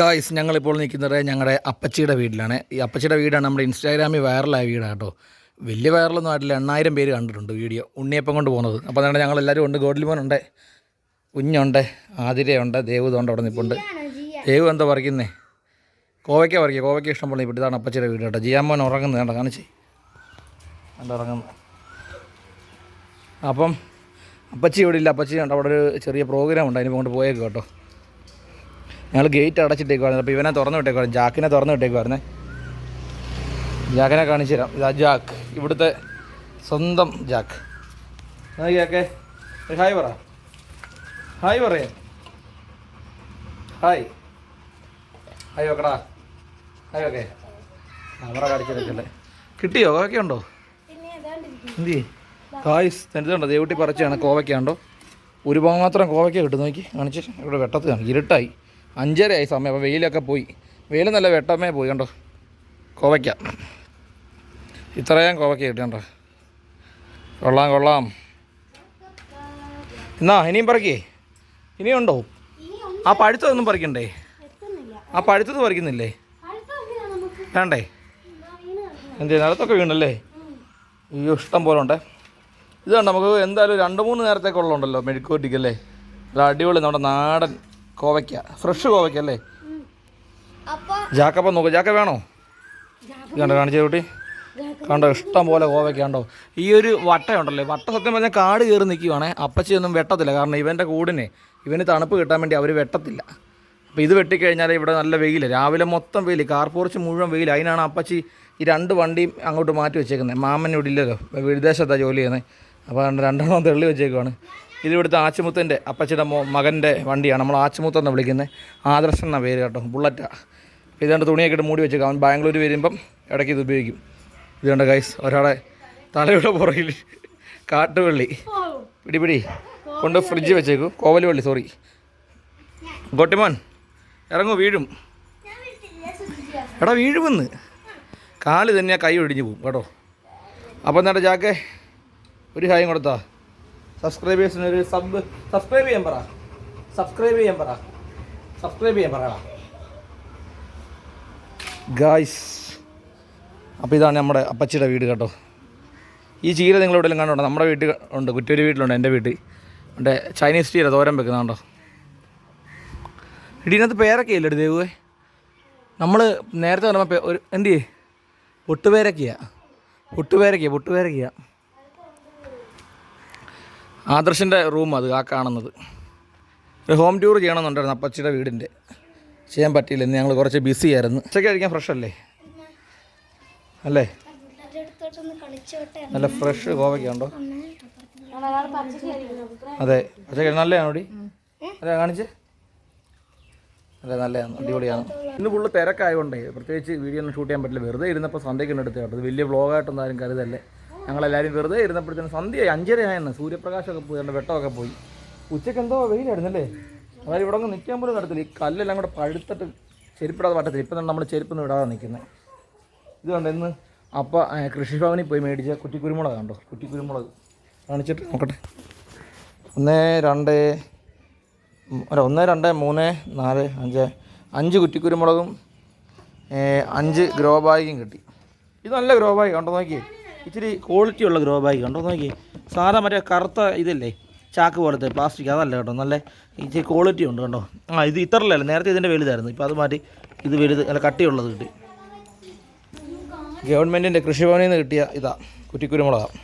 Guys ഞങ്ങളിപ്പോൾ നിൽക്കുന്നത് ഞങ്ങളുടെ അപ്പച്ചിയുടെ വീട്ടിലാണ്. ഈ അപ്പച്ചിയുടെ വീടാണ് നമ്മുടെ ഇൻസ്റ്റാഗ്രാമിൽ വൈറലായ വീടാണ് കേട്ടോ. വലിയ വൈറലൊന്നും ആയിട്ടില്ല. എണ്ണായിരം പേര് കണ്ടിട്ടുണ്ട് വീഡിയോ. ഉണ്ണിയപ്പം കൊണ്ട് പോകുന്നത്. അപ്പോൾ അതുകൊണ്ട് ഞങ്ങൾ എല്ലാവരും ഉണ്ട്. ഗോഡ്ലിമോനുണ്ട് കുഞ്ഞുണ്ട്. ആതിരയുണ്ട്. ദേവുതുണ്ട് അവിടെ നിൽപ്പുണ്ട്. ദേവു എന്താ പറിക്കുന്നേ? കോവയ്ക്ക പറിക്കുക. കോവയ്ക്ക ഇഷ്ടം പോലെ ഇപ്പോൾ ഇതാണ് അപ്പച്ചിയുടെ വീട് കേട്ടോ. ജിയാമോൻ ഉറങ്ങുന്നത് കേട്ടോ കാണിച്ചേ. എന്താ ഉറങ്ങുന്നത്. അപ്പം അപ്പച്ചി ഇവിടെ ഇല്ല. അപ്പച്ചി ഉണ്ട് അവിടെ ഒരു ചെറിയ പ്രോഗ്രാം ഉണ്ട്. അതിന് കൊണ്ട് പോയേക്കും കേട്ടോ. ഞങ്ങൾ ഗേറ്റ് അടച്ചിട്ടേക്കുവായിരുന്നു. അപ്പോൾ ഇവനെ തുറന്നു വിട്ടേക്കുവായിരുന്നു. ജാക്കിനെ തുറന്നു വിട്ടേക്കുവായിരുന്നേ. ജാക്കിനെ കാണിച്ചു തരാം. ഇതാ ജാക്ക്. ഇവിടുത്തെ സ്വന്തം ജാക്ക്. ജാക്കേ. ഹായ് പറ. ഹായ് പറയ. ഹായ്. ഹായ് വെക്കടാ ഹായ് ഓക്കെ ക്യാമറ കാണിച്ചിട്ടല്ലേ കിട്ടിയോ? കോവയ്ക്ക ഉണ്ടോ? എന്തി കായ്സ് തനിച്ചുണ്ടോ ദേവട്ടി പറിച്ചാണ് കോവയ്ക്കാണ്ടോ ഒരു മാത്രം കോവയ്ക്ക കിട്ടും. നോക്കി. കാണിച്ച്. ഇവിടെ വെട്ടത്ത് കാണും. ഇരുട്ടായി. അഞ്ചരയായി സമയം. അപ്പോൾ വെയിലൊക്കെ പോയി. വെയിൽ നല്ല വെട്ടമേ പോയി കണ്ടോ? കോവയ്ക്ക. ഇത്രയും കോവയ്ക്ക കിട്ടിയുണ്ടോ കൊള്ളാം കൊള്ളാം. എന്നാ ഇനിയും പറിക്കേ. ഇനിയുണ്ടോ ആ പഴുത്തതൊന്നും പറിക്കണ്ടേ? ആ പഴുത്തത് പറിക്കുന്നില്ലേ? വേണ്ടേ? എന്ത് നിലത്തൊക്കെ വീണല്ലേ? അയ്യോ ഇഷ്ടം പോലെ ഉണ്ട്. ഇത് കണ്ടോ നമുക്ക് എന്തായാലും രണ്ട് മൂന്ന് നേരത്തേക്കുള്ളതുണ്ടല്ലോ മെഴുക്കുവട്ടിക്കല്ലേ നല്ല അടിപൊളി നമ്മുടെ നാടൻ കോവയ്ക്ക. ഫ്രഷ് കോവയ്ക്ക അല്ലേ ജാക്കപ്പം നോക്ക്. ജാക്ക വേണോ? കണ്ടോ കാണിച്ചേ കുട്ടി? കണ്ടോ ഇഷ്ടം പോലെ കോവയ്ക്ക കണ്ടോ ഈ ഒരു വട്ടയുണ്ടല്ലേ. വട്ട സത്യം പറഞ്ഞാൽ കാട് കയറി നിൽക്കുവാണേ അപ്പച്ചി ഒന്നും വെട്ടത്തില്ല. കാരണം ഇവന്റെ കൂടിനെ ഇവന് തണുപ്പ് കിട്ടാൻ വേണ്ടി അവർ വെട്ടത്തില്ല. അപ്പോൾ ഇത് വെട്ടിക്കഴിഞ്ഞാൽ ഇവിടെ നല്ല വെയിൽ രാവിലെ മൊത്തം വെയിൽ കാർപോർച്ച് മുഴുവൻ വെയിൽ അതിനാണ് അപ്പച്ചി ഈ രണ്ട് വണ്ടിയും അങ്ങോട്ട് മാറ്റി വെച്ചേക്കുന്നത് മാമൻ ഇവിടെ ഇല്ലല്ലോ. വിദേശത്താണ് ജോലി ചെയ്യുന്നത് അപ്പോൾ രണ്ടെണ്ണം തെള്ളി വെച്ചേക്കുവാണ്. ഇത് ഇവിടുത്തെ ആച്ചുമുത്തന്റെ അപ്പച്ചിയുടെ മോ മകന്റെ വണ്ടിയാണ്. നമ്മൾ ആച്ചുമുത്തെന്ന് വിളിക്കുന്നത് ആദർശൻ എന്ന പേര് കേട്ടോ. ബുള്ളറ്റാണ് ഇതുകൊണ്ട് തുണിയൊക്കെ ഇട്ട് മൂടി വെച്ചേക്കാം. അവൻ ബാംഗ്ലൂർ വരുമ്പം ഇടയ്ക്ക് ഇത് ഉപയോഗിക്കും. ഇതുകൊണ്ട് ഗൈസ് ഒരാളെ തലയുടെ പുറകിൽ കാട്ടുവള്ളി. പിടി പിടി. കൊണ്ട് ഫ്രിഡ്ജ് വെച്ചേക്കൂ. കോവലുവള്ളി സോറി ഗോട്ടിമോൻ ഇറങ്ങൂ വീഴും. എടാ വീഴുമെന്ന്. കാൽ തന്നെ കൈ ഒടിഞ്ഞു പോകും കേട്ടോ. അപ്പം എന്താ ജാക്കെ ഒരു കാര്യം കൊടുത്താ. സബ്സ്ക്രൈബേഴ്സിന് ഒരു സബ് സബ്സ്ക്രൈബ് ചെയ്യാൻ പറ. സബ്സ്ക്രൈബ് ചെയ്യാൻ പറ. സബ്സ്ക്രൈബ് ചെയ്യാൻ പറ. ഗായ്സ് അപ്പോൾ ഇതാണ് നമ്മുടെ അപ്പച്ചിയുടെ വീട് കേട്ടോ. ഈ ചീര നിങ്ങൾ എവിടെയെങ്കിലും കണ്ടോ നമ്മുടെ വീട്ടിൽ ഉണ്ട് കുറ്റൂരി വീട്ടിലുണ്ട് എന്റെ വീട്ടിൽ. ഉണ്ട് ചൈനീസ് ചീര തോരൻ വെക്കുന്നുണ്ടോ ഇടീനകത്ത് പേരൊക്കെ ഇല്ലേ ദേവുവേ നമ്മൾ നേരത്തെ പറയുമ്പോൾ പേ- ഒരു എന്ത് ചെയ്യേ പൊട്ടുപേരൊക്കെയാണ് പൊട്ടുപേരൊക്കെയാണ് പൊട്ടുപേരൊക്കെയാ. ആദർശിന്റെ റൂം അത് ആ കാണുന്നത്. ഒരു ഹോം ടൂർ ചെയ്യണമെന്നുണ്ടായിരുന്നു അപ്പച്ചിയുടെ വീടിന്റെ. ചെയ്യാൻ പറ്റിയില്ല ഇന്ന് ഞങ്ങൾ കുറച്ച് ബിസി ആയിരുന്നു. ഉച്ചയ്ക്ക് കഴിക്കാൻ ഫ്രഷ് അല്ലേ? അല്ലേ? നല്ല ഫ്രഷ് കോവയ്ക്ക ഉണ്ടോ? അതെ ഉച്ചയ്ക്ക് നല്ലതാണോ ഡി അതെ കാണിച്ച്. അതെ നല്ലതാണ് അടിപൊളിയാണ്. ഇന്ന് ഫുള്ള് തിരക്കായതുകൊണ്ടേ പ്രത്യേകിച്ച് വീഡിയോ ഒന്നും ഷൂട്ട് ചെയ്യാൻ പറ്റില്ല. വെറുതെ ഇരുന്നപ്പോൾ സന്ധ്യയ്ക്ക് എടുത്ത് കേട്ടോ വലിയ വ്ളോഗായിട്ടൊന്നും ആരും കരുതല്ലേ? ഞങ്ങളെല്ലാവരും വെറുതെ ഇരുന്നപ്പോഴത്തേനും സന്ധ്യയായി അഞ്ചരയായിരുന്നു സൂര്യപ്രകാശമൊക്കെ പോയി എന്റെ വെട്ടമൊക്കെ പോയി. ഉച്ചയ്ക്ക് എന്തോ വെയിലായിരുന്നല്ലേ? അതായത് ഇവിടെ ഒന്നും നിൽക്കാൻ പോലും നടത്തില്ല. ഈ കല്ലെല്ലാം കൂടെ പഴുത്തിട്ട് ചെരുപ്പിടാതെ പറ്റത്തില്ല ഇപ്പം നമ്മൾ ചെരുപ്പൊന്നും ഇടാതെ നിൽക്കുന്നത്. ഇത് ഇന്ന്? അപ്പ കൃഷിഭവനിൽ പോയി മേടിച്ച കുറ്റിക്കുരുമുളക് കണ്ടോ? കുറ്റിക്കുരുമുളക്. കാണിച്ചിട്ട് നോക്കട്ടെ. ഒന്ന് രണ്ട് അല്ല ഒന്ന് രണ്ട് മൂന്ന് നാല് അഞ്ച് അഞ്ച് കുറ്റിക്കുരുമുളകും അഞ്ച് ഗ്രോ ബാഗും കിട്ടി. ഇത് നല്ല ഗ്രോ ബാഗ് കണ്ടോ? നോക്കിയേ. ഇച്ചിരി ക്വാളിറ്റി ഉള്ള ഗ്രോ ബാഗ് കണ്ടോ? നോക്കി. സാധാരണ മറ്റേ കറുത്ത ഇതല്ലേ? ചാക്ക് പോലത്തെ പ്ലാസ്റ്റിക് അതല്ല കേട്ടോ. നല്ല ഇച്ചിരി ക്വാളിറ്റി ഉണ്ട് കേട്ടോ ആ ഇത് ഇത്രയല്ല നേരത്തെ ഇതിന്റെ വലുതായിരുന്നു. ഇപ്പോൾ അത് മാറ്റി ഇത് വലുത് നല്ല കട്ടിയുള്ളത് കിട്ടി. ഗവൺമെന്റിന്റെ കൃഷിഭവനിൽ നിന്ന് കിട്ടിയ ഇതാ കുറ്റിക്കുരുമുളകാണ്